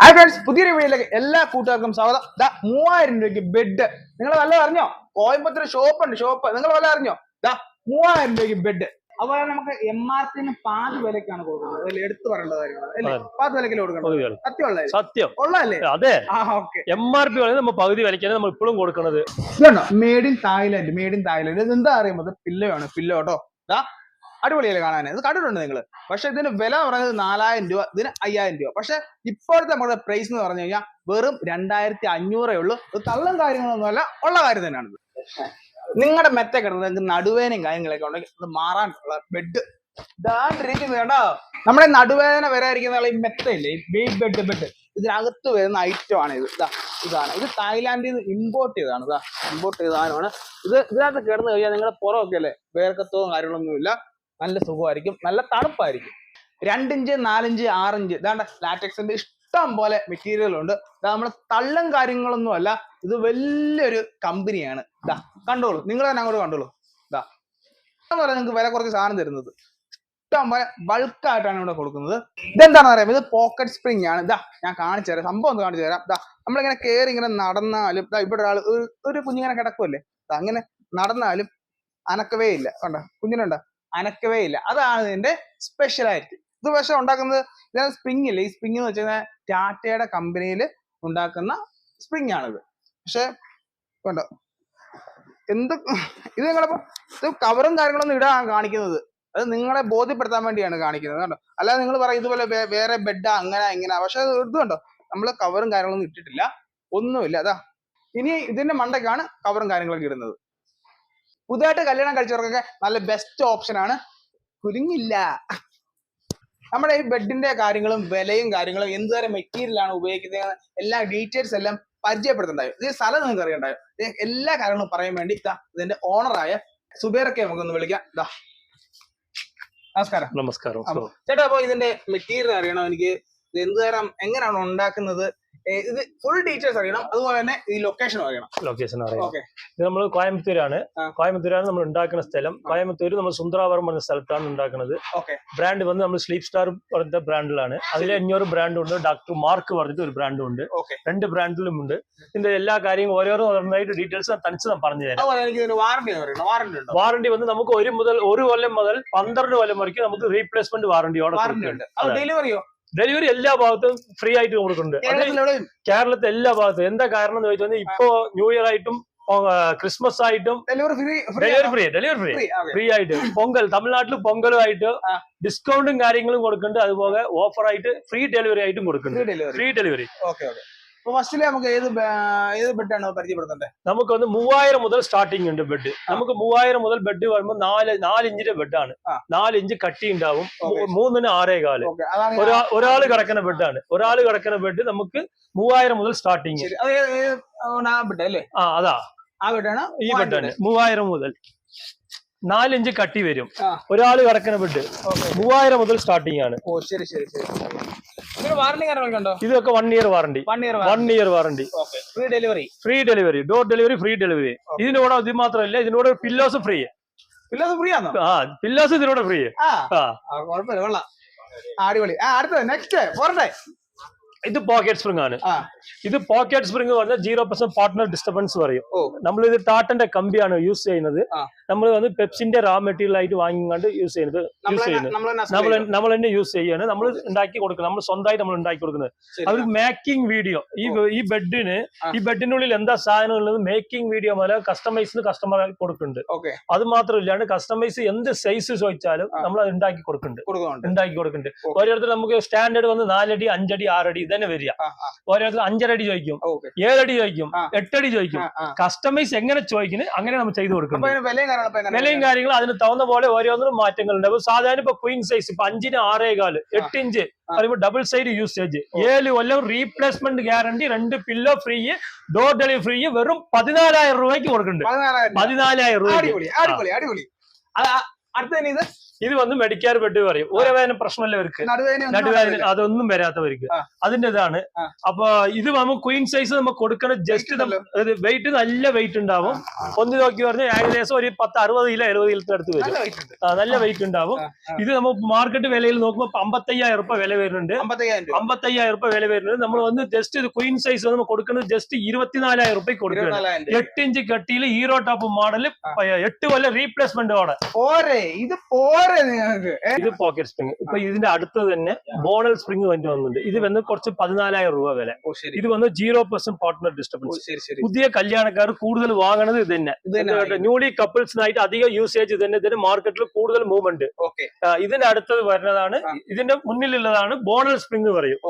Hi friends പുതിയൊരു വീഡിയോയിലേക്ക് എല്ലാ കൂട്ടുകാർക്കും സ്വാഗതം. ദാ മൂവായിരം രൂപയ്ക്ക് ബെഡ് നിങ്ങൾ വല്ല അറിഞ്ഞോ? കോയമ്പത്തൂർ ഷോപ്പ് ഉണ്ട് ഷോപ്പ് നിങ്ങൾ വല്ല അറിഞ്ഞോ? ദാ മൂവായിരം രൂപയ്ക്ക് ബെഡ് അതുപോലെ നമുക്ക് എം ആർ പിന് പാതി വിലക്കാണ് കൊടുക്കുന്നത്. അതിൽ എടുത്തു പറയേണ്ട കാര്യങ്ങൾ അല്ലേ? പാതി വിലക്കല്ലേ കൊടുക്കണം സത്യമുള്ള സത്യം ഉള്ളതല്ലേ? അതെ. എം ആർ പി നമ്മൾ പകുതി വിലക്കാണ് നമ്മൾ ഇപ്പോഴും കൊടുക്കുന്നത്. Made in Thailand made in Thailand ഇത് എന്താ അറിയുമ്പോൾ പില്ലോ ആണ് പില്ലോ കേട്ടോ അടിപൊളിയല്ലേ കാണാൻ ഇത് കണ്ടിട്ടുണ്ട് നിങ്ങൾ പക്ഷെ ഇതിന് വില പറയുന്നത് നാലായിരം രൂപ ഇതിന് അയ്യായിരം രൂപ. പക്ഷെ ഇപ്പോഴത്തെ നമ്മുടെ പ്രൈസ് എന്ന് പറഞ്ഞു കഴിഞ്ഞാൽ വെറും രണ്ടായിരത്തി അഞ്ഞൂറേ ഉള്ളൂ. ഇത് തള്ളും കാര്യങ്ങളൊന്നുമല്ല ഉള്ള കാര്യം തന്നെയാണ് നിങ്ങളുടെ മെത്ത കിടന്ന് നടുവേനയും കാര്യങ്ങളൊക്കെ ഉണ്ടെങ്കിൽ ഇത് മാറാനുള്ള ബെഡ് ഇതാണ്ടിരിക്കുന്നത് കേട്ടോ നമ്മുടെ നടുവേദന വരാതിരിക്കുന്ന ഈ മെത്തയില്ലേ ഈ ബെഡ് ബെഡ് ഇതിനകത്ത് വരുന്ന ഐറ്റം ആണ് ഇത്. ഇതാ ഇതാണ്. ഇത് തായ്ലാന്റിൽ നിന്ന് ഇമ്പോർട്ട് ചെയ്തതാണ്. ഇതാ ഇമ്പോർട്ട് ചെയ്ത സാധനമാണ്. ഇത് ഇതിനകത്ത് കിടന്നു കഴിഞ്ഞാൽ നിങ്ങളുടെ പുറമൊക്കെ അല്ലേ? വേർക്കത്തവും കാര്യങ്ങളൊന്നുമില്ല. നല്ല സുഖമായിരിക്കും. നല്ല തണുപ്പായിരിക്കും. രണ്ടിഞ്ച് നാലിഞ്ച് ആറിഞ്ച്. ഇതാണ്ട് ലാറ്റക്സിന്റെ ഇഷ്ടം പോലെ മെറ്റീരിയൽ ഉണ്ട്. ഇതാ നമ്മുടെ തള്ളും കാര്യങ്ങളൊന്നും അല്ല. ഇത് വലിയൊരു കമ്പനിയാണ് ഇതാ കണ്ടോളൂ. നിങ്ങൾ തന്നെ അങ്ങോട്ട് കണ്ടോളൂ. ഇതാ എന്ന് പറയാൻ നിങ്ങൾക്ക് വില കുറച്ച് സാധനം തരുന്നത്. ഇഷ്ടം പോലെ ബൾക്കായിട്ടാണ് ഇവിടെ കൊടുക്കുന്നത്. ഇതെന്താണെന്ന് അറിയാം ഇത് പോക്കറ്റ് സ്പ്രിംഗ് ആണ്. ഇതാ ഞാൻ കാണിച്ചു തരാം. സംഭവം ഒന്ന് കാണിച്ചു തരാം. ഇതാ നമ്മളിങ്ങനെ കയറി ഇങ്ങനെ നടന്നാലും ഇതാ ഇവിടെ ഒരാൾ ഒരു ഒരു കുഞ്ഞിങ്ങനെ കിടക്കുമല്ലേ അങ്ങനെ നടന്നാലും അനക്കവേ ഇല്ല. കണ്ട? കുഞ്ഞിനുണ്ട? അനക്കവേ ഇല്ല അതാണ് ഇതിന്റെ സ്പെഷ്യലായിട്ട് ഇത് പക്ഷെ ഉണ്ടാക്കുന്നത് ഇതാണ് സ്പ്രിങ് ഇല്ല? ഈ സ്പ്രിങ് എന്ന് വെച്ചാൽ ടാറ്റയുടെ കമ്പനിയിൽ ഉണ്ടാക്കുന്ന സ്പ്രിങ് ആണിത്. പക്ഷെ കണ്ടോ? എന്ത് ഇത് നിങ്ങളിപ്പോ ഇത് കവറും കാര്യങ്ങളൊന്നും ഇടാൻ കാണിക്കുന്നത്. അത് നിങ്ങളെ ബോധ്യപ്പെടുത്താൻ വേണ്ടിയാണ് കാണിക്കുന്നത്. കണ്ടോ? അല്ലാതെ നിങ്ങൾ പറയും ഇതുപോലെ വേറെ ബെഡാ അങ്ങനെ ഇങ്ങനെ. പക്ഷെ ഇത് കണ്ടോ? നമ്മൾ കവറും കാര്യങ്ങളൊന്നും ഇട്ടിട്ടില്ല. ഒന്നുമില്ല. അതാ. ഇനി ഇതിന്റെ മണ്ടയ്ക്കാണ് കവറും കാര്യങ്ങളൊക്കെ ഇടുന്നത്. പുതുതായിട്ട് കല്യാണം കഴിച്ചവർക്കൊക്കെ നല്ല ബെസ്റ്റ് ഓപ്ഷൻ ആണ്. കുരുങ്ങില്ല. നമ്മുടെ ഈ ബെഡിന്റെ കാര്യങ്ങളും വിലയും കാര്യങ്ങളും എന്തുതരം മെറ്റീരിയൽ ആണ് ഉപയോഗിക്കുന്നത് എല്ലാ ഡീറ്റെയിൽസ് എല്ലാം പരിചയപ്പെടുത്തുണ്ടായോ? ഇത് സ്ഥലം നിങ്ങൾക്ക് അറിയണ്ടായോ? എല്ലാ കാര്യങ്ങളും പറയാൻ വേണ്ടി ഇതാ ഇതിന്റെ ഓണറായ സുബേറൊക്കെ നമുക്കൊന്ന് വിളിക്കാം. ഇതാ നമസ്കാരം. നമസ്കാരം. ചേട്ടാ അപ്പൊ ഇതിന്റെ മെറ്റീരിയൽ അറിയണം? എനിക്ക് ഇത് എന്ത് തരം എങ്ങനെയാണ് ഉണ്ടാക്കുന്നത്? ഇത് ഫുൾ ഡീറ്റെയിൽസ് അറിയണം. അതുപോലെ തന്നെ ഈ ലൊക്കേഷൻ അറിയണം. ലൊക്കേഷൻ അറിയണം. ഇത് നമ്മൾ കോയമ്പത്തൂരാണ്. കോയമ്പത്തൂരാണ് നമ്മൾ ഉണ്ടാക്കുന്ന സ്ഥലം. കോയമ്പത്തൂർ നമ്മൾ സുന്ദരാവരം എന്ന സ്ഥലത്താണ് ഉണ്ടാക്കുന്നത്. ബ്രാൻഡ് വന്ന് നമ്മൾ സ്ലീപ് സ്റ്റാർ പറഞ്ഞ ബ്രാൻഡിലാണ് അതിൽ അഞ്ഞൂറ് ബ്രാൻഡ് ഉണ്ട്. ഡോക്ടർ മാർക്ക് പറഞ്ഞിട്ട് ഒരു ബ്രാൻഡും ഉണ്ട്. രണ്ട് ബ്രാൻഡിലും ഉണ്ട്. ഇതിന്റെ എല്ലാ കാര്യങ്ങളും ഓരോരോ ഓരോന്നായിട്ട് ഡീറ്റെയിൽസ് ഞാൻ തനിച്ച് ഞാൻ പറഞ്ഞു തരാം. വാറണ്ടി വന്ന് നമുക്ക് ഒരു മുതൽ ഒരു കൊല്ലം മുതൽ പന്ത്രണ്ട് കൊല്ലം വരയ്ക്കും നമുക്ക് റീപ്ലേസ്മെന്റ് വാറണ്ടിയോടെ. ഡെലിവറിയോ ഡെലിവറി എല്ലാ ഭാഗത്തും ഫ്രീ ആയിട്ട് കൊടുക്കുന്നുണ്ട്. കേരളത്തിലെ കേരളത്തിൽ എല്ലാ ഭാഗത്തും. എന്താ കാരണം എന്ന് ചോദിച്ചാൽ ഇപ്പോ ന്യൂ ഇയർ ആയിട്ടും ക്രിസ്മസ് ആയിട്ടും delivery free delivery free delivery free. Free ആയിട്ട്. പൊങ്കൽ തമിഴ്നാട്ടിൽ പൊങ്കലും ആയിട്ട് ആ. ഡിസ്കൗണ്ടും കാര്യങ്ങളും കൊടുക്കുന്നുണ്ട്. അതുപോലെ ഓഫർ ആയിട്ട് ഫ്രീ ഡെലിവറി ആയിട്ടും കൊടുക്കുന്നുണ്ട്. Free delivery. ഫസ്റ്റിൽ നമുക്ക് ഏത് ഏത് ബെഡാണ് പരിചയപ്പെടുത്തേണ്ടത്? നമുക്ക് ഒന്ന് മൂവായിരം മുതൽ സ്റ്റാർട്ടിംഗ് ഉണ്ട് ബെഡ് നമുക്ക് മൂവായിരം മുതൽ ബെഡ് വരുമ്പോൾ നാല് നാല് ഇഞ്ചിന്റെ ബെഡാണ്. നാല് ഇഞ്ച് കട്ടി ഉണ്ടാവും. മൂന്നിന് ആറേ കാൽ. ഒരാൾ കിടക്കുന്ന ബെഡാണ് ഒരാൾ കിടക്കുന്ന ബെഡ് നമുക്ക് മൂവായിരം മുതൽ സ്റ്റാർട്ടിങ് ബെഡ് അല്ലേ? ആ അതാ. ആ ബെഡാണ് ഈ ബെഡാണ് മൂവായിരം മുതൽ. നാലിഞ്ച് കട്ടി വരും. ഒരാൾ കിടക്കുന്ന ബെഡ് മൂവായിരം മുതൽ സ്റ്റാർട്ടിംഗ് ആണ്. ഓ ശരി ശരി ശരി. ഇതൊക്കെ one year warranty one year warranty free delivery free delivery door delivery free delivery ഇതിനോട് ഇത് മാത്രമല്ല ഇതിനോട് പില്ലോസ് ഫ്രീ പില്ലോസ് ഫ്രീ ആണോ? ആ പില്ലോസ് ഇതിനോട് ഫ്രീ ആ. ആ. ആ, കുഴപ്പമില്ല കൊള്ളാം. ആ, അടിപൊളി. ആ അടുത്തത് നെക്സ്റ്റ് പോരട്ടെ. ഇത് പോക്കറ്റ് സ്പ്രിംഗ് ആണ്. ഇത് പോക്കറ്റ് സ്പ്രിംഗ് പറഞ്ഞാൽ സീറോ പെർസെന്റ് പാർട്ട്ണർ ഡിസ്റ്റർബൻസ് പറയും. നമ്മൾ ഇത് ടാറ്റന്റെ കമ്പിയാണ് യൂസ് ചെയ്യുന്നത്. നമ്മൾ വന്ന് പെപ്സിന്റെ റാ മെറ്റീരിയൽ ആയിട്ട് വാങ്ങിക്കൊണ്ട് യൂസ് ചെയ്യുന്നത് യൂസ് ചെയ്യുന്നത്. നമ്മൾ നമ്മൾ തന്നെ യൂസ് ചെയ്യാണ് നമ്മൾ ഉണ്ടാക്കി കൊടുക്കുന്നത്. നമ്മൾ സ്വന്തമായിട്ട് നമ്മൾ ഉണ്ടാക്കി കൊടുക്കുന്നത്. അത് മേക്കിംഗ് വീഡിയോ ഈ ഈ ബെഡിന്. ഈ ബെഡിനുള്ളിൽ എന്താ സാധനം ഉള്ളത്? മേക്കിംഗ് വീഡിയോ മുതൽ കസ്റ്റമൈസിന് കസ്റ്റമർ കൊടുക്കുന്നുണ്ട്. അത് മാത്രമല്ല കസ്റ്റമൈസ് എന്ത് സൈസ് ചോദിച്ചാലും നമ്മൾ അത് ഉണ്ടാക്കി കൊടുക്കുന്നുണ്ട്. ഉണ്ടാക്കി കൊടുക്കുന്നുണ്ട്. ഓരോരുത്തർ നമുക്ക് സ്റ്റാൻഡേർഡ് വന്ന് നാലടി അഞ്ചടി ആറടി ഇതന്നെ വരിക. ഓരോരുത്തർ അഞ്ചരടി ചോദിക്കും ഏഴടി ചോദിക്കും. എട്ടടി ചോദിക്കും. കസ്റ്റമൈസ് എങ്ങനെ ചോദിക്കുന്നത് അങ്ങനെ നമ്മൾ ചെയ്തു കൊടുക്കും. വിലയും കാര്യങ്ങളും അതിന് തവുന്ന പോലെ ഓരോന്നും മാറ്റങ്ങളുണ്ട് അപ്പൊ സാധാരണ ഇപ്പൊ ക്വീൻ സൈസ് ഇപ്പൊ അഞ്ചിന് ആറേ കാൽ എട്ട് ഇഞ്ച്. പറയുമ്പോൾ ഡബിൾ സൈഡ് യൂസേജ് ഏഴ് കൊല്ലം റീപ്ലേസ്മെന്റ് ഗ്യാരണ്ടി രണ്ട് pillow free door delivery free വെറും പതിനാലായിരം രൂപയ്ക്ക് കൊടുക്കുന്നുണ്ട്. പതിനാലായിരം രൂപ. അടുത്ത ഇത്? ഇത് വന്ന് മെഡിക്കാർ ബെഡ് പറയും. ഊരവേദന പ്രശ്നമല്ല അവർക്ക്? നടുവേദന അതൊന്നും വരാത്തവർക്ക്. അതിന്റെ ഇതാണ്. അപ്പൊ ഇത് നമുക്ക് ക്വീൻ സൈസ് നമുക്ക് കൊടുക്കണം ജസ്റ്റ് അതായത് വെയിറ്റ് നല്ല വെയിറ്റ് ഉണ്ടാവും. ഒന്ന് നോക്കി പറഞ്ഞാൽ ഏകദേശം ഒരു പത്ത് അറുപത് കിലോ എഴുപത് കിലോ അടുത്ത് വരും. നല്ല വെയിറ്റ് ഉണ്ടാവും. ഇത് നമ്മൾ മാർക്കറ്റ് വിലയിൽ നോക്കുമ്പോൾ അമ്പത്തയ്യായിരം രൂപ വില വരുന്നുണ്ട്. അമ്പത്തയ്യായിരം രൂപ. വില വരുന്നുണ്ട്. നമ്മൾ വന്ന് ജസ്റ്റ് ഇത് ക്വീൻ സൈസ് നമ്മൾ കൊടുക്കുന്നത് ജസ്റ്റ് ഇരുപത്തിനാലായിരം രൂപ. കൊടുക്കുന്നത്. എട്ട് ഇഞ്ച് കട്ടിയിൽ ഹീറോ ടോപ്പ് മോഡൽ എട്ട് കൊല്ലം റീപ്ലേസ്മെന്റ് പോരെ. ഇത് പോരെ. ഏ? ഇത് പോക്കറ്റ് സ്പ്രിംഗ് ഇപ്പൊ ഇതിന്റെ അടുത്ത് തന്നെ ബോണൽ സ്പ്രിംഗ് വണ്ടി വന്നിട്ടുണ്ട്. ഇത് വന്ന് കുറച്ച് പതിനാലായിരം രൂപ വില. ഇത് വന്ന് ജീറോ പെർസെന്റ് പാർട്ട്ണർ ഡിസ്റ്റർബൻസ് പുതിയ കല്യാണക്കാർ കൂടുതൽ വാങ്ങണത് ഇത് തന്നെ. ന്യൂലി കപ്പിൾസിനായിട്ട് അധികം യൂസേജ് ഇത് തന്നെ. ഇതിന്റെ മാർക്കറ്റിൽ കൂടുതൽ മൂവ്മെന്റ് ഇതിന്റെ അടുത്തത് വരുന്നതാണ്. ഇതിന്റെ മുന്നിലുള്ളതാണ് ബോണൽ സ്പ്രിംഗ് പറയും.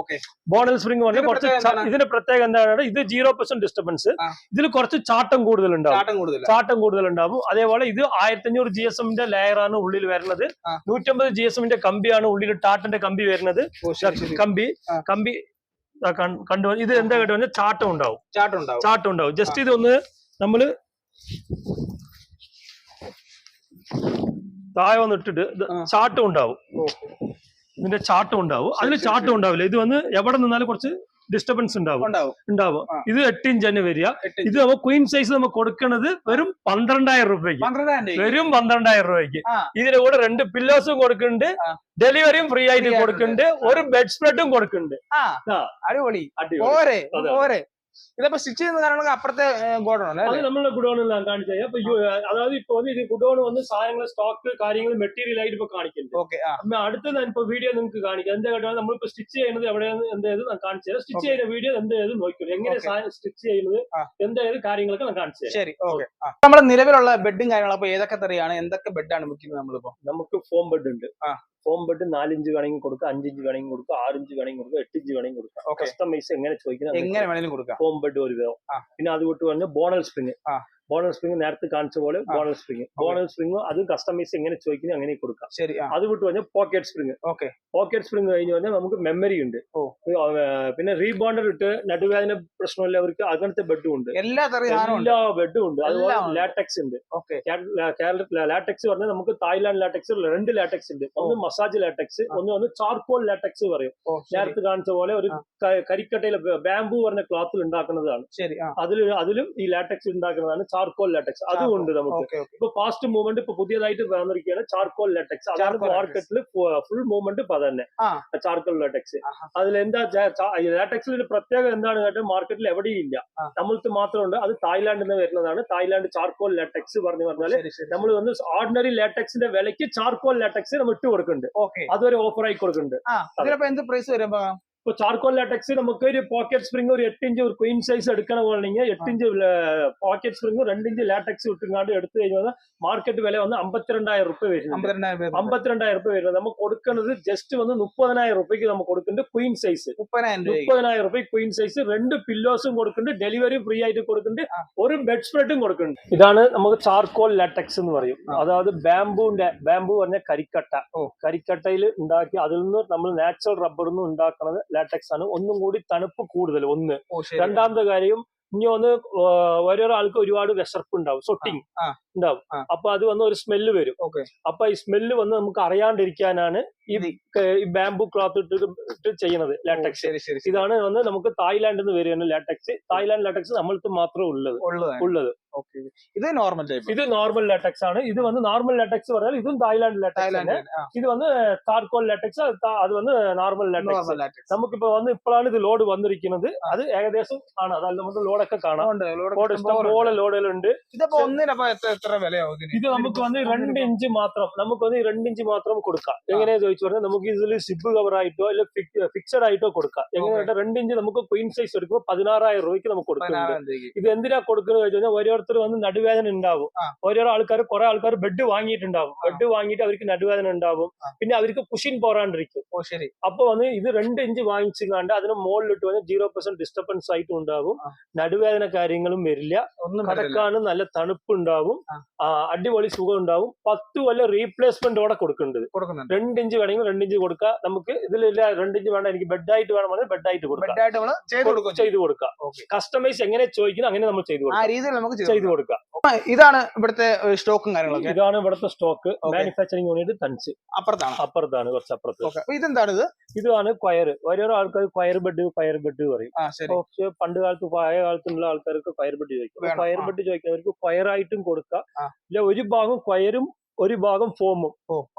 ബോണൽ സ്പ്രിംഗ് പറഞ്ഞാൽ കുറച്ച് എന്താണ്? ഇതിന്റെ പ്രത്യേകത എന്താണ് ഇത് ജീറോ പെർസെന്റ് ഡിസ്റ്റർബൻസ്. ഇതിൽ കുറച്ച് ചാട്ടം കൂടുതൽ ഉണ്ടാവും ചാട്ടം കൂടുതൽ ചാട്ടം കൂടുതൽ ഉണ്ടാവും അതേപോലെ ഇത് ആയിരത്തി അഞ്ഞൂറ് ജി എസ് എമ്മിന്റെ ലെയർ ആണ് ഉള്ളിൽ വരുന്നത്. നൂറ്റമ്പത് ജി എസ് എമ്മിന്റെ കമ്പിയാണ് ഉള്ളിൽ ടാറ്റന്റെ കമ്പി വരുന്നത്. കമ്പി കമ്പി കണ്ടു ഇത് എന്താ കേട്ടോ ചാട്ടം ഉണ്ടാവും ചാട്ടം ഉണ്ടാവും ചാട്ടം ഉണ്ടാവും ജസ്റ്റ് ഇതൊന്ന് നമ്മൾ താഴെ വന്ന് ഇട്ടിട്ട് ഇത് ചാട്ടം ഉണ്ടാവും ഇതിന്റെ ചാട്ടം ഉണ്ടാവും അതിൽ ചാട്ടം ഉണ്ടാവില്ല ഇത് വന്ന് എവിടെ നിന്നാലും കുറച്ച് ഡിസ്റ്റർബൻസ് ഉണ്ടാവും. ഉണ്ടാവും. ഇത് എട്ട് ഇഞ്ച് തന്നെ വരിക ഇത് നമ്മൾ ക്വീൻ സൈസ് നമ്മൾ കൊടുക്കുന്നത് വെറും പന്ത്രണ്ടായിരം രൂപയ്ക്ക്. വെറും പന്ത്രണ്ടായിരം രൂപയ്ക്ക്. ഇതിന്റെ കൂടെ രണ്ട് പില്ലോസും കൊടുക്കുന്നുണ്ട് ഡെലിവറിയും ഫ്രീ ആയിട്ട് കൊടുക്കുന്നുണ്ട് ഒരു ബെഡ് സ്പ്രെഡും കൊടുക്കുന്നുണ്ട്. അടിപൊളി. ഇതിപ്പോ സ്റ്റിച്ച് ചെയ്യുന്ന കാരണം അപ്പുറത്തെ ഗോഡൗൺ അത് നമ്മളെ ഗുഡോണിൽ ഞാൻ കാണിച്ചത് അപ്പൊ അതായത് ഇപ്പൊ വന്ന് ഇത് ഗുഡോൺ വന്ന് സാധനങ്ങൾ സ്റ്റോക്ക് കാര്യങ്ങൾ മെറ്റീരിയൽ ആയിട്ട് ഇപ്പൊ കാണിക്കുന്നുണ്ട് ഓക്കെ ആ. അടുത്ത ഞാൻ ഇപ്പൊ വീഡിയോ നിങ്ങൾക്ക് കാണിക്കാം. എന്താ കേട്ടോ? നമ്മളിപ്പോ സ്റ്റിച്ച് ചെയ്യുന്നത് എവിടെയാണ് എന്തായത് ഞാൻ കാണിച്ചു തരാം. സ്റ്റിച്ച് ചെയ്യുന്ന വീഡിയോ എന്തായത് നോക്കിക്കോളൂ. എങ്ങനെ സ്റ്റിച്ച് ചെയ്യുന്നത് എന്തായത് കാര്യങ്ങളൊക്കെ ഞാൻ കാണിച്ചു ശരി ഓക്കെ. നമ്മുടെ നിലവിലുള്ള ബെഡും കാര്യങ്ങളും അപ്പൊ ഏതൊക്കെ തറിയാണ്? എന്തൊക്കെ ബെഡാണ് വെക്കുന്നത് നമ്മളിപ്പോ? നമുക്ക് ഫോം ബെഡ് ഉണ്ട്. ബെഡ് നാലിഞ്ച് വേണമെങ്കിൽ കൊടുക്കാം അഞ്ചിഞ്ച് വേണമെങ്കിൽ കൊടുക്കാം ആറിഞ്ച് വേണമെങ്കിൽ കൊടുക്കാം എട്ടിഞ്ച് വേണമെങ്കിൽ കൊടുക്കാം. കസ്റ്റമൈസ് എങ്ങനെ ചോദിക്കുന്നത് എങ്ങനെ വേണമെങ്കിലും കൊടുക്കാം. ഫോം ബെഡ് ഒരു വിധം പിന്നെ അത് വിട്ട് പറഞ്ഞ ബോണൽ സ്പ്രിങ്. ബോണൽ സ്പ്രിങ് നേരത്തെ കാണിച്ച പോലെ. ബോണൽ സ്പ്രിങ് ബോണൽ സ്പ്രിങ് അത് കസ്റ്റമൈസ് എങ്ങനെ ചോദിക്കുന്നത് അങ്ങനെ കൊടുക്കാം. ശരി അത് വിട്ട് പറഞ്ഞാൽ pocket spring okay. Pocket spring കഴിഞ്ഞ് പറഞ്ഞാൽ നമുക്ക് മെമ്മറി ഉണ്ട്. പിന്നെ റീബോണ്ടർ ഇട്ട് നടുവേദന പ്രശ്നമില്ലവർക്ക് അങ്ങനത്തെ ബെഡും ഉണ്ട്. എല്ലാ ബെഡും ഉണ്ട്. അതുപോലെ ലാറ്റക്സ് ഉണ്ട്. ലാറ്റക്സ് പറഞ്ഞാൽ നമുക്ക് തായ്ലാന്റ് ലാറ്റക്സ് രണ്ട് ലാറ്റക്സ് ഉണ്ട്. ഒന്ന് മസാജ് ലാറ്റക്സ് ഒന്ന് ഒന്ന് ചാർക്കോൾ ലാറ്റക്സ് പറയും. നേരത്തെ കാണിച്ച പോലെ ഒരു കരിക്കട്ടയിലെ ബാംബു പറഞ്ഞ ക്ലോത്തിൽ ഉണ്ടാക്കുന്നതാണ്. അതിൽ അതിലും ഈ ലാറ്റക്സ് ഉണ്ടാക്കുന്നതാണ് ചാർക്കോൾ ലാറ്റക്സ് അതും ഉണ്ട് നമുക്ക്. ഇപ്പൊ ഫാസ്റ്റ് മൂവ്മെന്റ് ഇപ്പൊ പുതിയതായിട്ട് വന്നിരിക്കുകയാണ് ചാർക്കോൾ ലാറ്റക്സ് അതാണ്. മാർക്കറ്റിൽ ഫുൾ മൂവ്മെന്റ് ഇപ്പൊ അതന്നെ. ആ. Charcoal latex. അതിൽ എന്താ ലാറ്റക്സിൽ ഒരു പ്രത്യേകത എന്താണ് കേട്ടോ? മാർക്കറ്റിൽ എവിടെയും ഇല്ല. നമ്മൾക്ക് മാത്രമുണ്ട്. അത് തായ്ലാന്റിൽ നിന്ന് വരുന്നതാണ്. തായ്ലാന്റ് ചാർക്കോൾ ലാറ്റക്സ് പറഞ്ഞു പറഞ്ഞാൽ നമ്മൾ വന്ന് ഓർഡിനറി ലാറ്റക്സിന്റെ വിലയ്ക്ക് ചാർക്കോൾ ലാറ്റക്സ് നമ്മൾ ഇട്ട് കൊടുക്കുന്നുണ്ട്. അതുവരെ അതൊരു ഓഫർ ആയി കൊടുക്കുന്നുണ്ട്. എന്ത് പ്രൈസ് വരും ഇപ്പൊ ചാർക്കോൾ ലാറ്റക്സ് നമുക്ക് ഒരു പോക്കറ്റ് സ്പ്രിംഗ് ഒരു എട്ട് ഇഞ്ച് ഒരു ക്വീൻ സൈസ് എടുക്കണ പോലെങ്കിൽ എട്ട് ഇഞ്ച് പോക്കറ്റ് സ്പ്രിംഗ് രണ്ട് ഇഞ്ച് ലാറ്റക്സ് ഇട്ടുങ്ങാണ്ട് എടുത്തു കഴിഞ്ഞാൽ മാർക്കറ്റ് വില വന്ന് അമ്പത്തിരണ്ടായിരം റുപ്യ വരുന്നത് അമ്പത്തിരണ്ടായിരം റുപ്യ വരുന്നത് നമുക്ക് കൊടുക്കുന്നത് ജസ്റ്റ് വന്ന് മുപ്പതിനായിരം റുപ്യക്ക് നമുക്ക് കൊടുക്കുന്നുണ്ട് ക്വീൻ സൈസ് മുപ്പതിനായിരം റുപ്യ ക്വീൻ സൈസ് രണ്ട് പില്ലോസും കൊടുക്കുന്നുണ്ട്. ഡെലിവറി ഫ്രീ ആയിട്ട് കൊടുക്കുന്നുണ്ട്. ഒരു ബെഡ് സ്പ്രെഡും കൊടുക്കുന്നുണ്ട്. ഇതാണ് നമുക്ക് ചാർക്കോൾ ലാറ്റക്സ് എന്ന് പറയും. അതായത് ബാംബുവിന്റെ ബാംബു പറഞ്ഞ കരിക്കട്ട. കരിക്കട്ടയിൽ ഉണ്ടാക്കി അതിൽ നിന്ന് നമ്മൾ നാച്ചുറൽ റബ്ബറിൽ നിന്ന് ഉണ്ടാക്കുന്നത് ലാറ്റക്സ് ആണ്. ഒന്നും കൂടി തണുപ്പ് കൂടുതൽ ഒന്ന്. രണ്ടാമത്തെ കാര്യം ഇനി ഒന്ന് ഓരോരോ ആൾക്ക് ഒരുപാട് വിശർപ്പ് ഉണ്ടാവും സൊട്ടിങ്. ഉണ്ടാവും. അപ്പൊ അത് വന്ന് ഒരു സ്മെല്ല് വരും. അപ്പൊ ഈ സ്മെല്ല് വന്ന് നമുക്ക് അറിയാണ്ടിരിക്കാനാണ് ഈ ബാംബു ക്ലോത്ത് ഇട്ട് ഇട്ട് ചെയ്യുന്നത് ലാറ്റക്സ് ഇതാണ് വന്ന് നമുക്ക് തായ്ലാന്റിൽ നിന്ന് വരികയാണ് ലാറ്റക്സ് തായ്ലാന്റ് ലാറ്റക്സ് നമ്മൾക്ക് മാത്രമേ ഉള്ളത്. ഉള്ളത്. ഇത് നോർമൽ ടൈപ്പ് ഇത് നോർമൽ ലാറ്റക്സ് ആണ്. ഇത് വന്ന് നോർമൽ ലാറ്റക്സ് പറഞ്ഞാൽ ഇതും തായ്ലാന്റ് ലാറ്റക്സ് ഇത് വന്ന് താർക്കോൾ ലാറ്റക്സ് അത് വന്ന് നോർമൽ ലാറ്റക്സ് നമുക്ക് ലാറ്റക്സ് നമുക്കിപ്പോ വന്ന് ഇപ്പോഴാണ് ഇത് ലോഡ് വന്നിരിക്കുന്നത്. അത് ഏകദേശം ആണ്. അതല്ല നമുക്ക് ലോഡൊക്കെ കാണാം. ലോഡ് ഇഷ്ടംപോലെ ലോഡുകളുണ്ട് ഇതിപ്പോ ഒന്നിനപ്പോ എത്ര വിലയാവും ഇത് നമുക്ക് വന്ന് രണ്ട് ഇഞ്ച് മാത്രം. നമുക്ക് വന്ന് രണ്ട് ഇഞ്ച് മാത്രം കൊടുക്കാം. എങ്ങനെയാ ചോദിച്ചു പറഞ്ഞാൽ നമുക്ക് ഇതിൽ സിബ് കവർ ആയിട്ടോ അല്ലെ ഫിക്സഡ് ആയിട്ടോ കൊടുക്കാം. എങ്ങനെയാ രണ്ട് ഇഞ്ച് നമുക്ക് ക്വീൻ സൈസ് എടുക്കുമ്പോൾ പതിനാറായിരം രൂപയ്ക്ക് നമുക്ക് കൊടുക്കാം ഇത് എന്തിനാ കൊടുക്കുന്നത് വെച്ച് കഴിഞ്ഞാൽ ഓരോരുത്തർ വന്ന് നടുവേദന ഉണ്ടാവും. ഓരോരോ ഓരോ ആൾക്കാർ കുറെ ആൾക്കാർ ബെഡ് വാങ്ങിയിട്ടുണ്ടാവും. ബെഡ് വാങ്ങിയിട്ട് അവർക്ക് നടുവേദന ഉണ്ടാവും. പിന്നെ അവർക്ക് കുഷിൻ പോറാണ്ടിരിക്കും ശരി. അപ്പൊ വന്ന് ഇത് രണ്ട് ഇഞ്ച് വാങ്ങിച്ചുകൊണ്ട് അതിന് മുകളിലിട്ട് വന്ന് സീറോ പെർസെന്റ് ഡിസ്റ്റർബൻസ് ആയിട്ടും ഉണ്ടാവും. നടുവേദന കാര്യങ്ങളും വരില്ല. കടക്കാനും നല്ല തണുപ്പ് ഉണ്ടാവും അടിപൊളി സുഖം ഉണ്ടാവും പത്ത് കൊല്ലം റീപ്ലേസ്മെന്റോടെ കൊടുക്കേണ്ടത് രണ്ട് ഇഞ്ച് വേണമെങ്കിൽ രണ്ട് ഇഞ്ച് കൊടുക്കുക നമുക്ക് ഇതിലില്ല രണ്ട് ഇഞ്ച് വേണ്ട എനിക്ക് ബെഡായിട്ട് വേണം ബെഡായിട്ട് കൊടുക്കാം. ചെയ്ത് കൊടുക്കും ചെയ്ത് കൊടുക്കാം. ഓക്കെ. കസ്റ്റമൈസ് എങ്ങനെ ചോദിക്കുന്നു അങ്ങനെ നമ്മൾ ചെയ്ത് കൊടുക്കാം. ചെയ്ത് കൊടുക്കുക കൊടുക്കാം ഇതാണ് ഇവിടുത്തെ സ്റ്റോക്കും കാര്യങ്ങളൊക്കെ ഇതാണ് ഇവിടുത്തെ സ്റ്റോക്ക്. മാനുഫാക്ചറിങ് യൂണിറ്റ് തനിച്ച് അപ്പുറത്താണ്. അപ്പുറത്താണ് കുറച്ച് അപ്പുറത്ത് ഇതെന്താണ് ഇത്? ഇതാണ് ക്വയർ ഓരോ ആൾക്കാർ ക്വയർ ബെഡ് ക്വയർ ബെഡ് പറയും. പണ്ട് കാലത്ത് പഴയ കാലത്തുള്ള ആൾക്കാർക്ക് ക്വയർ ബെഡ് ചോദിക്കും. ആ. ബെഡ് ചോദിക്കുന്നവർക്ക് ക്വയർ ആയിട്ടും കൊടുക്കാം. ഇല്ല ഒരു ഭാഗം ക്വയറും ഒരു ഭാഗം ഫോമും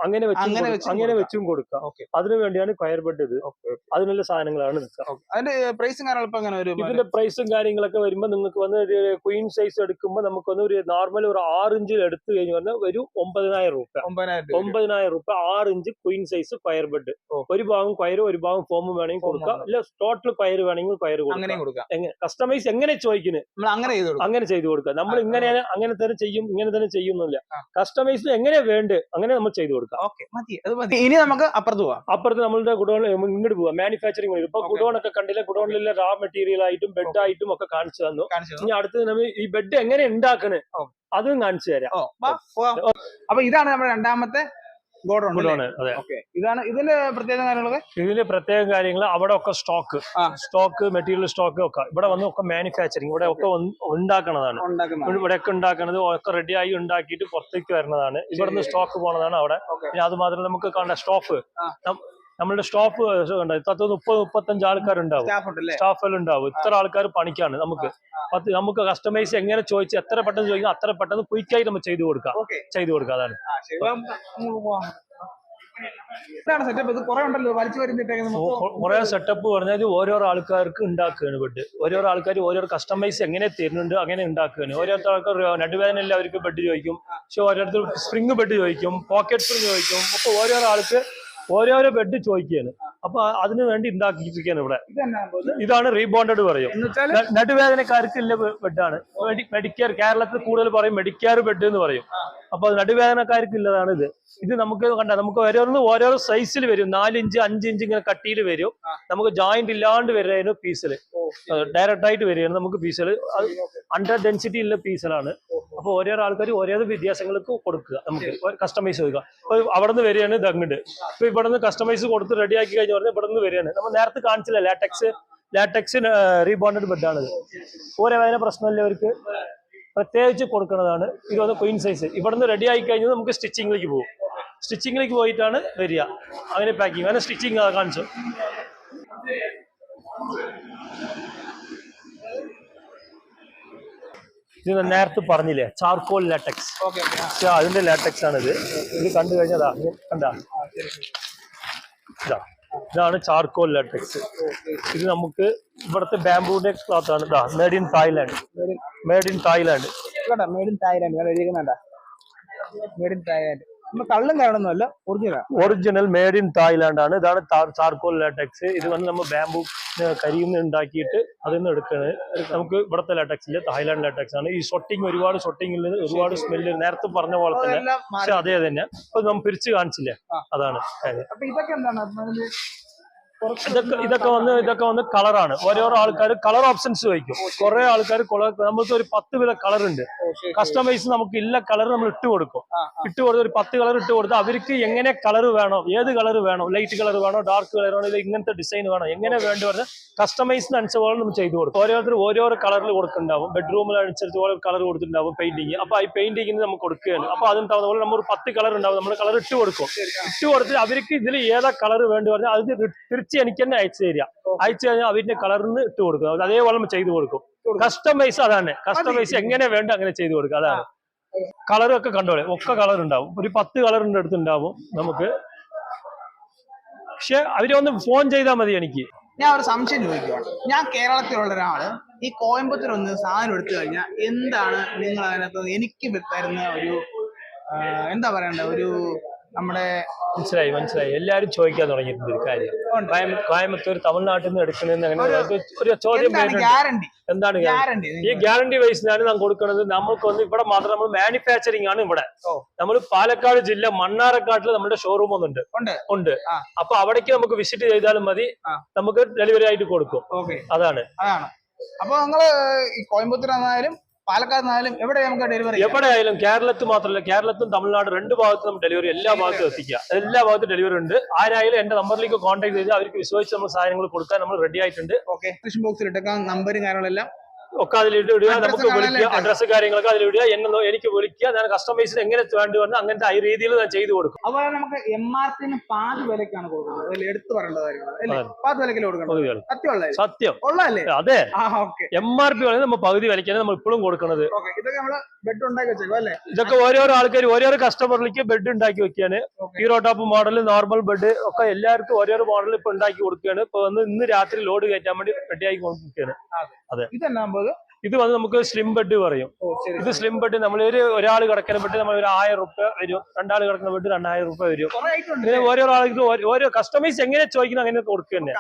അങ്ങനെ വെച്ചും അങ്ങനെ വെച്ചും അങ്ങനെ കൊടുക്കാം. വെച്ചും കൊടുക്കാം. അതിനു വേണ്ടിയാണ് കയർ ബെഡ് ഇത്. അതിനുള്ള സാധനങ്ങളാണ് അതിന്റെ പ്രൈസും ഇതിന്റെ പ്രൈസും കാര്യങ്ങളൊക്കെ വരുമ്പോൾ നിങ്ങൾക്ക് വന്ന് ഒരു ക്വീൻ സൈസ് എടുക്കുമ്പോൾ നമുക്ക് വന്ന് ഒരു നോർമൽ ഒരു ആറ് ഇഞ്ചിൽ എടുത്തു കഴിഞ്ഞ് പറഞ്ഞാൽ ഒരു ഒമ്പതിനായിരം രൂപ. ഒമ്പതിനായിരം രൂപ ആറ് inch queen size fire bed ഒരു ഭാഗം കയറും ഒരു ഭാഗം ഫോമും വേണമെങ്കിൽ കൊടുക്കാം. അല്ല ടോട്ടൽ കയർ വേണമെങ്കിൽ കയർ കൊടുക്കാം. കസ്റ്റമൈസ് എങ്ങനെ ചോദിക്കുന്നത് അങ്ങനെ ചെയ്തു കൊടുക്കാം. നമ്മൾ ഇങ്ങനെ അങ്ങനെ തന്നെ ചെയ്യും ഇങ്ങനെ തന്നെ ചെയ്യുന്നില്ല. കസ്റ്റമൈസ് എങ്ങനെ വേണ്ട. അങ്ങനെ നമ്മൾ ചെയ്തു കൊടുക്കാം. ഓക്കെ മതി. അത് മതി. ഇനി നമുക്ക് അപ്പുറത്ത് പോവാം. അപ്പുറത്ത് നമ്മളുടെ ഗുഡോൺ ഇങ്ങോട്ട് പോവാം. മാനുഫാക്ചറിങ് ഇപ്പൊ. ഗുഡോൺ ഒക്കെ കണ്ടില്ല? ഗുഡോണിലെ റാ മെറ്റീരിയൽ ആയിട്ടും ബെഡ് ആയിട്ടും ഒക്കെ കാണിച്ചു തന്നു. ഇനി അടുത്തത് നമ്മൾ ഈ ബെഡ് എങ്ങനെ ഉണ്ടാക്കണേ. അതും കാണിച്ചു തരാം. അപ്പൊ ഇതാണ് നമ്മുടെ രണ്ടാമത്തെ ഗോഡൗൺ അതെ. ഓക്കെ ഇതാണ് ഇതിന്റെ പ്രത്യേക കാര്യങ്ങളൊക്കെ? ഇതിന്റെ പ്രത്യേക കാര്യങ്ങൾ അവിടെ ഒക്കെ സ്റ്റോക്ക് സ്റ്റോക്ക് മെറ്റീരിയൽ സ്റ്റോക്ക് ഒക്കെ. ഇവിടെ വന്ന് ഒക്കെ മാനുഫാക്ചറിങ് ഇവിടെ ഒക്കെ ഉണ്ടാക്കണതാണ്. ഉണ്ടാക്കുന്ന ഇവിടെ ഒക്കെ റെഡിയായി ഉണ്ടാക്കിയിട്ട് പുറത്തേക്ക് വരുന്നതാണ്. ഇവിടുന്ന് സ്റ്റോക്ക് പോണതാണ് അവിടെ. പിന്നെ അത് മാത്രമല്ല നമുക്ക് കണ്ട സ്റ്റാഫ് ആ. നമ്മളുടെ സ്റ്റാഫ് പത്ത് മുപ്പത് മുപ്പത്തഞ്ച് ആൾക്കാരുണ്ടാവും. സ്റ്റാഫ് ഉണ്ടല്ലേ? സ്റ്റാഫ് എല്ലാം ഉണ്ടാവും ഇത്ര ആൾക്കാർ പണിക്കാണ് നമുക്ക്. പത്ത് നമുക്ക് കസ്റ്റമൈസ് എങ്ങനെ ചോദിച്ച് എത്ര പെട്ടെന്ന് ചോദിക്കാം അത്ര പെട്ടെന്ന് ക്വിക്കായി നമ്മൾ ചെയ്തു കൊടുക്കാം. ചെയ്തു കൊടുക്കാം അതാണ്. കുറെ സെറ്റപ്പ് പറഞ്ഞാൽ ഓരോരോ ആൾക്കാർക്ക് ഉണ്ടാക്കുകയാണ് ബെഡ് ഓരോരോ ആൾക്കാർ ഓരോരോ കസ്റ്റമൈസ് എങ്ങനെ തരുന്നുണ്ട് അങ്ങനെ ഉണ്ടാക്കുകയാണ്. ഓരോരുത്തർ ആൾക്കാർ നടുവേദന അവർക്ക് ബെഡ് ചോദിക്കും. പക്ഷെ ഓരോരുത്തർ സ്പ്രിങ് ബെഡ് ചോദിക്കും പോക്കറ്റ് സ്പ്രിങ് ചോദിക്കും. അപ്പൊ ഓരോരോ ആൾക്ക് ഓരോരോ ബെഡ് ചോദിക്കുകയാണ്. അപ്പൊ അതിനു വേണ്ടി ഉണ്ടാക്കിപ്പിക്കാണ് ഇവിടെ. ഇതാണ് റീബോണ്ടഡ് പറയും. നടുവേദനക്കാർക്ക് ഇല്ല ബെഡാണ് മെഡിക്കെയർ കേരളത്തിൽ കൂടുതൽ പറയും മെഡിക്കെയർ ബെഡ് എന്ന് പറയും. അപ്പൊ നടുവേദനക്കാർക്ക് ഇല്ലതാണ് ഇത്. ഇത് നമുക്ക് കണ്ട നമുക്ക് ഓരോന്ന് ഓരോരോ സൈസിൽ വരും. നാലിഞ്ച് അഞ്ചിഞ്ച് ഇങ്ങനെ കട്ടിയിൽ വരും. നമുക്ക് ജോയിന്റ് ഇല്ലാണ്ട് വരുന്നതിന് പീസിൽ ഡയറക്റ്റ് ആയിട്ട് വരികയാണ് നമുക്ക് പീസുകൾ അണ്ടർ ഡെൻസിറ്റി ഉള്ള പീസുകളാണ് അപ്പൊ ഓരോ ആൾക്കാർ ഓരോ വ്യത്യാസങ്ങൾക്ക് കൊടുക്കുക. നമുക്ക് കസ്റ്റമൈസ് ചെയ്യുക അപ്പൊ അവിടെ നിന്ന് വരികയാണ് ഇത് അങ്ങോട്ട് ഇപ്പൊ ഇവിടെ നിന്ന് കസ്റ്റമൈസ് കൊടുത്ത് റെഡിയാക്കി ആക്കി കഴിഞ്ഞ പറഞ്ഞാൽ ഇവിടെ നിന്ന് വരികയാണ്. നമ്മൾ നേരത്തെ കാണിച്ചില്ല ലാറ്റക്സ് ലാറ്റക്സ് റീബോണ്ടഡ് ബെഡാണിത് ഓരോ വേദന പ്രശ്നമില്ല അവർക്ക് പ്രത്യേകിച്ച് കൊടുക്കുന്നതാണ്. ഇരുപത് ക്വീൻ സൈസ് ഇവിടെ നിന്ന് റെഡി ആയി കഴിഞ്ഞാൽ നമുക്ക് സ്റ്റിച്ചിങ്ങിലേക്ക് പോകും. സ്റ്റിച്ചിങ്ങിലേക്ക് പോയിട്ടാണ് വരിക. അങ്ങനെ പാക്കിങ് അങ്ങനെ സ്റ്റിച്ചിങ് കാണിച്ചു. ഇത് നേരത്തെ പറഞ്ഞില്ലേ ചാർക്കോൾ ലാറ്റക്സ് അതിന്റെ ലാറ്റക്സ് ആണ് ഇത് ഇത് കണ്ടു കഴിഞ്ഞതാ കണ്ടാ? ഇതാ. ഇതാണ് ചാർക്കോൾ ലാറ്റക്സ് ഇത് നമുക്ക് ഇവിടുത്തെ ബാംബൂന്റെ ക്ലോത്ത് ആണ്. ഇതാ made in Thailand made in Thailand made in Thailand made in Thailand കള്ളും കാണുന്നല്ല original original made in Thailand ആണ്. ഇതാണ് ചാർക്കോൾ ലാറ്റക്സ് ഇത് വന്ന് നമ്മൾ ബാംബു കരിയിൽ നിന്ന് ഉണ്ടാക്കിയിട്ട് അതിൽ നിന്ന് എടുക്കുന്നത്. നമുക്ക് ഇവിടുത്തെ ലാറ്റക്സ് ഇല്ല തായ്ലാൻഡ് ലാറ്റക്സ് ആണ്. ഈ ഷൊട്ടിങ് ഒരുപാട് ഷൊട്ടിങ്ങിൽ ഒരുപാട് സ്മെല്ല് നേരത്തെ പറഞ്ഞ പോലെ തന്നെ അതെ പക്ഷെ അതേ തന്നെ. അപ്പൊ നമ്മൾ പിരിച്ചു കാണിച്ചില്ലേ? അതാണ്. ഇതൊക്കെ എന്താണ്? ഇതൊക്കെ ഇതൊക്കെ വന്ന് ഇതൊക്കെ വന്ന് കളറാണ്. ഓരോരോ ആൾക്കാർ കളർ ഓപ്ഷൻസ് വയ്ക്കും കുറെ ആൾക്കാർ നമുക്ക് ഒരു പത്ത് വിധ കളർ ഉണ്ട്. കസ്റ്റമൈസ് നമുക്ക് ഇല്ല കളർ നമ്മൾ ഇട്ട് കൊടുക്കും. ഇട്ട് കൊടുത്ത് ഒരു പത്ത് കളർ ഇട്ട് കൊടുത്ത് അവർക്ക് എങ്ങനെ കളർ വേണോ ഏത് കളർ വേണോ ലൈറ്റ് കളർ വേണോ ഡാർക്ക് കളർ വേണോ ഇല്ല ഇങ്ങനത്തെ ഡിസൈൻ വേണോ എങ്ങനെ വേണ്ടി പറഞ്ഞാൽ കസ്റ്റമൈസിന് അനുസരിച്ച് നമ്മൾ ചെയ്തു കൊടുക്കും. ഓരോരുത്തർ ഓരോരോ കളറിൽ കൊടുക്കുന്നുണ്ടാവും. ബെഡ്റൂമിൽ അനുസരിച്ച് ഓരോ കളർ കൊടുത്തിട്ടുണ്ടാവും പെയിന്റിങ് അപ്പൊ ഈ പെയിന്റിങ്ങിന് നമുക്ക് കൊടുക്കുകയാണ്. അപ്പൊ അതിന് അതുപോലെ നമ്മൾ ഒരു പത്ത് കളർ ഉണ്ടാവും. നമ്മൾ കളർ ഇട്ട് കൊടുക്കും. ഇട്ട് കൊടുത്ത് അവർക്ക് ഇതിൽ ഏതാ കളർ വേണ്ടി പറഞ്ഞാൽ അത് തിരിച്ച് എനിക്ക് തന്നെ അയച്ചു തരിക. അയച്ചു കഴിഞ്ഞാൽ അവരിന്റെ കളറിന് ഇട്ട് കൊടുക്കും. അത് അതേപോലെ ചെയ്ത് ചെയ്തു കൊടുക്കും. കസ്റ്റമൈസ് അതാണ്. കസ്റ്റമൈസ് എങ്ങനെ വേണ്ട അങ്ങനെ ചെയ്തു കൊടുക്കുക അതാണ്. കളറൊക്കെ കണ്ടോളെ. ഒക്കെ കളർ ഉണ്ടാവും. ഒരു പത്ത് കളറിന്റെ അടുത്ത് ഉണ്ടാവും നമുക്ക്. പക്ഷെ അവർ ഒന്ന് ഫോൺ ചെയ്താൽ മതി എനിക്ക്. ഞാൻ ഒരു സംശയം ചോദിക്കുവാണ്. ഞാൻ കേരളത്തിലുള്ള ഒരാൾ ഈ കോയമ്പത്തൂർ ഒന്ന് സാധനം എടുത്തു കഴിഞ്ഞാൽ എന്താണ് നിങ്ങൾ അതിനകത്ത് എനിക്ക് തരുന്ന ഒരു എന്താ പറയണ്ട ഒരു നമ്മുടെ മനസ്സിലായി മനസ്സിലായി. എല്ലാരും ചോദിക്കാൻ തുടങ്ങിയിട്ടുണ്ട് ഒരു കാര്യം. കോയമ്പത്തൂർ തമിഴ്നാട്ടിൽ നിന്ന് എടുക്കുന്നതെന്ന് അങ്ങനെ ഒരു- ചോദ്യം എന്താണ് ഗ്യാരണ്ടി എന്താണ് ഗ്യാരണ്ടി ഈ ഗ്യാരണ്ടി വൈസിനാണ് നാം കൊടുക്കുന്നത്. നമുക്കൊന്ന് ഇവിടെ മാത്രം നമ്മൾ മാനുഫാക്ചറിങ് ആണ് ഇവിടെ. നമ്മൾ പാലക്കാട് ജില്ല മണ്ണാറക്കാട്ടിൽ നമ്മുടെ ഷോറൂം ഒന്നുണ്ട്. ഉണ്ട്. അപ്പൊ അവിടേക്ക് നമുക്ക് വിസിറ്റ് ചെയ്താലും മതി. നമുക്ക് ഡെലിവറി ആയിട്ട് കൊടുക്കും. അതാണ്. അപ്പൊ നിങ്ങൾ ഈ കോയമ്പത്തൂർ ആണെന്നാലും പാലക്കാട് ആണെന്നാലും എവിടെ നമുക്ക് ഡെലിവറി എവിടെ ആയാലും കേരളത്തിൽ മാത്രമല്ല കേരളത്തിലും തമിഴ്നാട് രണ്ട് ഭാഗത്തും ഡെലിവറി എല്ലാ ഭാഗത്തും എത്തിക്കുക എല്ലാ ഭാഗത്തും ഡെലിവറി ഉണ്ട്. ആരായാലും എന്റെ നമ്പറിലേക്ക് കോൺടാക്ട് ചെയ്ത് അവർക്ക് വിശ്വസിച്ച് നമ്മൾ സാധനങ്ങൾ കൊടുക്കാൻ നമ്മൾ റെഡി ആയിട്ടുണ്ട്. ഓക്കെ ഡിസ്ക്രിപ്ഷൻ ബോക്സിൽ ഇട്ടേക്കാം. നമ്പറും കാര്യങ്ങളെല്ലാം ഒക്കെ അതിലിട്ട് ഇടുക നമുക്ക് വിളിക്കുക അഡ്രസ് കാര്യങ്ങളൊക്കെ അതിൽ ഇടുക എന്നെ എനിക്ക് വിളിക്കുക ഞാൻ കസ്റ്റമൈസിന് എങ്ങനെ വേണ്ടി വന്ന് അങ്ങനത്തെ ആ രീതിയിൽ ഞാൻ ചെയ്തു കൊടുക്കും. അതുപോലെ നമുക്ക് എം ആർ പിന് പാതി വിലക്കാണ് കൊടുക്കുന്നത്. അതിൽ എടുത്തു പറയേണ്ട. പാതി കൊടുക്കണം സത്യം ഉള്ളതല്ലേ? അതെ. എം ആർ പി പറയുന്നത് നമ്മൾ പകുതി വിലക്കാണ് നമ്മൾ ഇപ്പോഴും കൊടുക്കുന്നത് ഇതൊക്കെ നമ്മൾ ബെഡ് ഉണ്ടാക്കി വെച്ചേക്കും അല്ലേ? ഇതൊക്കെ ഓരോരോ ആൾക്കാർ ഓരോരോ കസ്റ്റമറിലേക്ക് ബെഡ് ഉണ്ടാക്കി വെക്കുകയാണ്. Hero top model normal bed ഒക്കെ എല്ലാവർക്കും ഓരോരോ മോഡൽ ഇപ്പൊ ഉണ്ടാക്കി കൊടുക്കുകയാണ്. ഇപ്പൊ ഇന്ന് രാത്രി ലോഡ് കയറ്റാൻ വേണ്ടി റെഡിയാക്കി കൊടുക്കുകയാണ് ഇതെന്നാകുമ്പോൾ ഇത് വന്ന് നമുക്ക് സ്ലിം ബെഡ് പറയും. ഇത് സ്ലിം ബെഡ് നമ്മൾ ഒരു ഒരാൾ കിടക്കുന്ന ബെഡ് നമ്മൾ ഒരു ആയിരം റുപ്യ വരും. രണ്ടാൾ കിടക്കുന്ന ബെഡ് രണ്ടായിരം റുപ്യ വരും. ഇങ്ങനെ ഓരോ ആൾക്ക് ഓരോ- കസ്റ്റമൈസ് എങ്ങനെ ചോദിക്കണം അങ്ങനെ കൊടുക്കുക തന്നെ.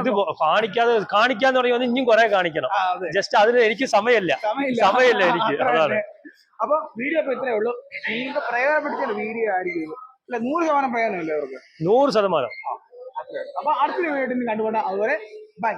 ഇത് കാണിക്കാതെ കാണിക്കാന്ന് പറയുമ്പോൾ ഇനിയും കുറെ കാണിക്കണം. അതെ. ജസ്റ്റ് അതിന് എനിക്ക് സമയമില്ല. സമയമില്ല. എനിക്ക്. അതാണ്. അപ്പൊ വീഡിയോ ഇപ്പൊ ഇത്രേ ഉള്ളൂ. നിങ്ങൾക്ക് പ്രയോജനപ്പെടുത്തിയ വീഡിയോ ആയിരിക്കും. അല്ല നൂറ് ശതമാനം പ്രയോജനമല്ലേ അവർക്ക്? നൂറ് ശതമാനം. അപ്പൊ അടുത്ത വീഡിയോ കണ്ടുകൊണ്ട് അതുപോലെ ബൈ